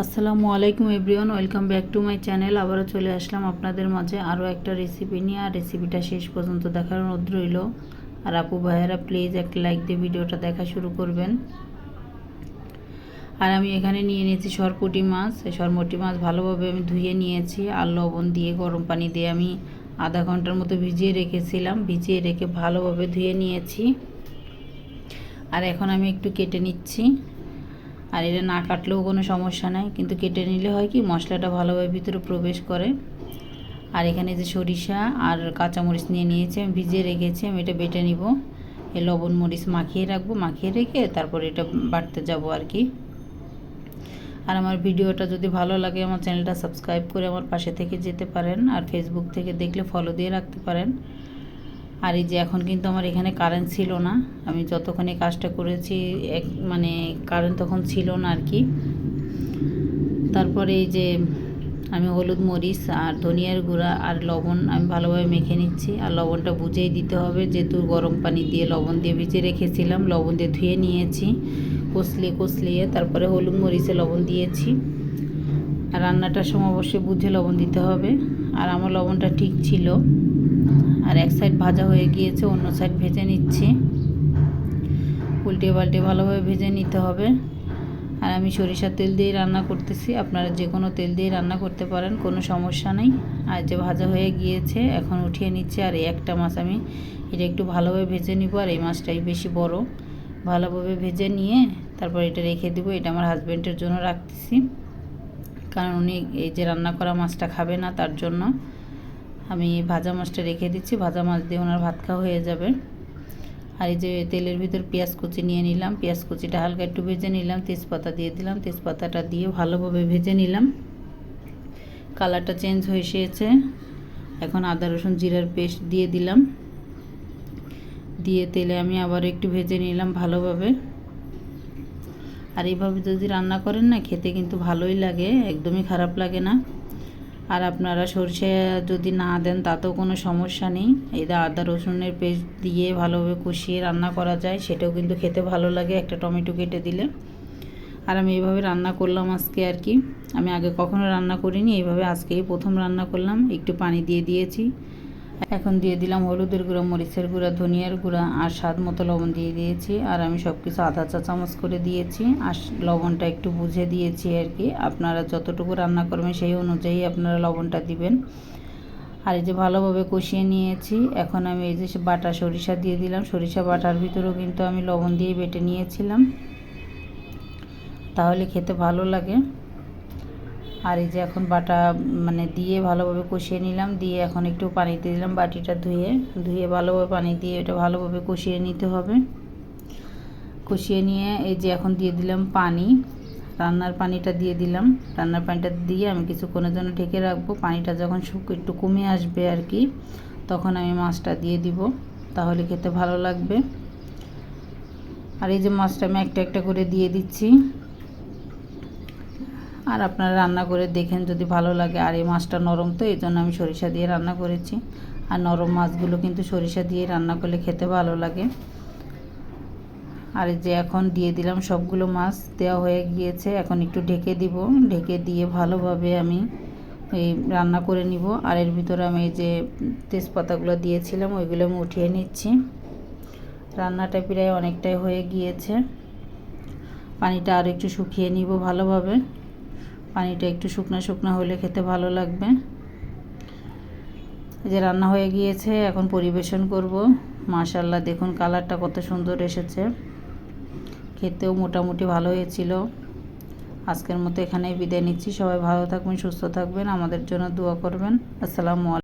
আসসালামু আলাইকুম everyone, welcome back to my channel. আবারও চলে আসলাম আপনাদের মাঝে আরও একটা রেসিপি নিয়ে, আর রেসিপিটা শেষ পর্যন্ত দেখার অনুরোধ রইল। আর আপু, ভাইয়েরা প্লিজ একটা লাইক দিয়ে ভিডিওটা দেখা শুরু করবেন। আর আমি এখানে নিয়ে নিয়েছি সরপুটি মাছ। এই সরমটি মাছ ভালোভাবে আমি ধুয়ে নিয়েছি, আর লবণ দিয়ে, গরম পানি দিয়ে আমি আধা ঘণ্টার মতো ভিজিয়ে রেখেছিলাম। ভিজিয়ে রেখে ভালোভাবে ধুয়ে নিয়েছি। আর এখন আমি একটু কেটে নিচ্ছি। আর এটা না কাটলেও কোনো সমস্যা নাই। কিন্তু কেটে নিলে হয় কি, মশলাটা ভালোভাবে ভিতরে প্রবেশ করে। আর এখানে যে সরিষা আর কাঁচামরিচ নিয়ে নিয়েছি, আমি ভিজিয়ে রেখেছি, আমি এটা বেটে নিব। এই লবণ মরিচ মাখিয়ে রাখব, মাখিয়ে রেখে তারপরে এটা বাটতে যাব আর কি। আর আমার ভিডিওটা যদি ভালো লাগে, আমার চ্যানেলটা সাবস্ক্রাইব করে আমার পাশে থেকে যেতে পারেন। আর ফেসবুক থেকে দেখলে ফলো দিয়ে রাখতে পারেন। আর এই যে এখন কিন্তু আমার এখানে কারেন্ট ছিল না। আমি যতক্ষণে কাজটা করেছি, এক মানে কারেন্ট তখন ছিল না আর কি। তারপরে এই যে আমি হলুদ মরিচ আর ধনিয়ার গুঁড়া আর লবণ আমি ভালোভাবে মেখে নিচ্ছি। আর লবণটা বুঝেই দিতে হবে, যেহেতু গরম পানি দিয়ে লবণ দিয়ে ভিজে রেখেছিলাম, লবণ দিয়ে ধুয়ে নিয়েছি কষলিয়ে কষলিয়ে তারপরে হলুদ মরিচে লবণ দিয়েছি। আর রান্নাটার সময় অবশ্যই বুঝে লবণ দিতে হবে। আর আমার লবণটা ঠিক ছিল। আর এক সাইড ভাজা হয়ে গিয়েছে, অন্য সাইড ভেজে নিচ্ছি। উল্টে পাল্টে ভালোভাবে ভেজে নিতে হবে। আর আমি সরিষার তেল দিয়ে রান্না করতেছি। আপনারা যে কোনো তেল দিয়ে রান্না করতে পারেন, কোনো সমস্যা নেই। আর যে ভাজা হয়ে গিয়েছে, এখন উঠিয়ে নিচ্ছে। আর এই একটা মাছ আমি এটা একটু ভালোভাবে ভেজে নিব। আর এই মাছটাই বেশি বড়। ভালোভাবে ভেজে নিয়ে তারপর এটা রেখে দেবো। এটা আমার হাজব্যান্ডের জন্য রাখতেছি। কারণ উনি এই যে রান্না করা মাছটা খাবে না তার জন্য। আমি ভাজা মাছটা রেখে দিচ্ছি, ভাজা মাছ দিয়ে ওনার ভাত খাওয়া হয়ে যাবে। আর এই যে তেলের ভিতর পেঁয়াজ কুচি নিয়ে নিলাম, পেঁয়াজ কুচিটা হালকা একটু ভেজে নিলাম, তেজপাতা দিয়ে দিলাম, তেজপাতাটা দিয়ে ভালোভাবে ভেজে নিলাম। কালারটা চেঞ্জ হয়ে এসেছে। এখন আদা, রসুন, জিরার পেস্ট দিয়ে দিলাম। দিয়ে তেলে আমি আবার একটু ভেজে নিলাম ভালোভাবে। আর এইভাবে যদি রান্না করেন না, খেতে কিন্তু ভালোই লাগে, একদমই খারাপ লাগে না। আর আপনারা সরষে যদি না দেন, তাতেও কোনো সমস্যা নেই। এই আদা, রসুনের পেস্ট দিয়ে ভালোভাবে কষিয়ে রান্না করা যায়, সেটাও কিন্তু খেতে ভালো লাগে, একটা টমেটো কেটে দিলে। আর আমি এইভাবে রান্না করলাম আজকে আর কি। আমি আগে কখনো রান্না করিনি, এইভাবে আজকেই প্রথম রান্না করলাম। একটু পানি দিয়ে দিয়েছি। এখন দিয়ে দিলাম হলুদের গুঁড়া, মরিচের গুঁড়া, ধনিয়ার গুঁড়া আর স্বাদ মতো লবণ দিয়ে দিয়েছি। আর আমি সব কিছু আধা চা চামচ করে দিয়েছি। আর লবণটা একটু বুঝে দিয়েছি আর কি। আপনারা যতটুকু রান্না করবেন সেই অনুযায়ী আপনারা লবণটা দিবেন। আর এই যে ভালোভাবে কষিয়ে নিয়েছি। এখন আমি এই যে বাটা সরিষা দিয়ে দিলাম। সরিষা বাটার ভিতরেও কিন্তু আমি লবণ দিয়ে বেটে নিয়েছিলাম। তাহলে খেতে ভালো লাগে। আর এই যে এখন বাটা মানে দিয়ে ভালোভাবে কষিয়ে নিলাম, দিয়ে এখন একটু পানি দিয়ে দিলাম বাটিটা ধুয়ে। ধুয়ে ভালোভাবে পানি দিয়ে এটা ভালোভাবে কষিয়ে নিতে হবে। কষিয়ে নিয়ে এই যে এখন দিয়ে দিলাম পানি। রান্নার পানিটা দিয়ে দিলাম। রান্নার পানিটা দিয়ে আমি কিছুক্ষণের জন্য ঢেকে রাখব। পানিটা যখন শুক একটু কমে আসবে আর কি, তখন আমি মাছটা দিয়ে দিব। তাহলে খেতে ভালো লাগবে। আর এই যে মাছটা আমি একটা একটা করে দিয়ে দিচ্ছি। আর আপনারা রান্না করে দেখেন যদি ভালো লাগে। আর এই মাছটা নরম তো, এই জন্য আমি সরিষা দিয়ে রান্না করেছি। আর নরম মাছগুলো কিন্তু সরিষা দিয়ে রান্না করলে খেতে ভালো লাগে। আর যে এখন দিয়ে দিলাম সবগুলো মাছ, দেওয়া হয়ে গিয়েছে। এখন একটু ঢেকে দিব। ঢেকে দিয়ে ভালোভাবে আমি এই রান্না করে নিব। আর এর ভিতরে আমি যে তেজপাতাগুলো দিয়েছিলাম, ওইগুলো আমি উঠিয়ে নিচ্ছি। রান্নাটা প্রায় অনেকটাই হয়ে গিয়েছে। পানিটা আর একটু শুকিয়ে নিব ভালোভাবে। পানিটা একটু শুকনো শুকনো হলে খেতে ভালো লাগবে। যে রান্না হয়ে গিয়েছে, এখন পরিবেশন করব। মাশাল্লাহ দেখুন কালারটা কত সুন্দর এসেছে। খেতেও মোটামুটি ভালো হয়েছিল। আজকের মতো এখানেই বিদায় নিচ্ছি। সবাই ভালো থাকবেন, সুস্থ থাকবেন। আমাদের জন্য দোয়া করবেন। আসসালামু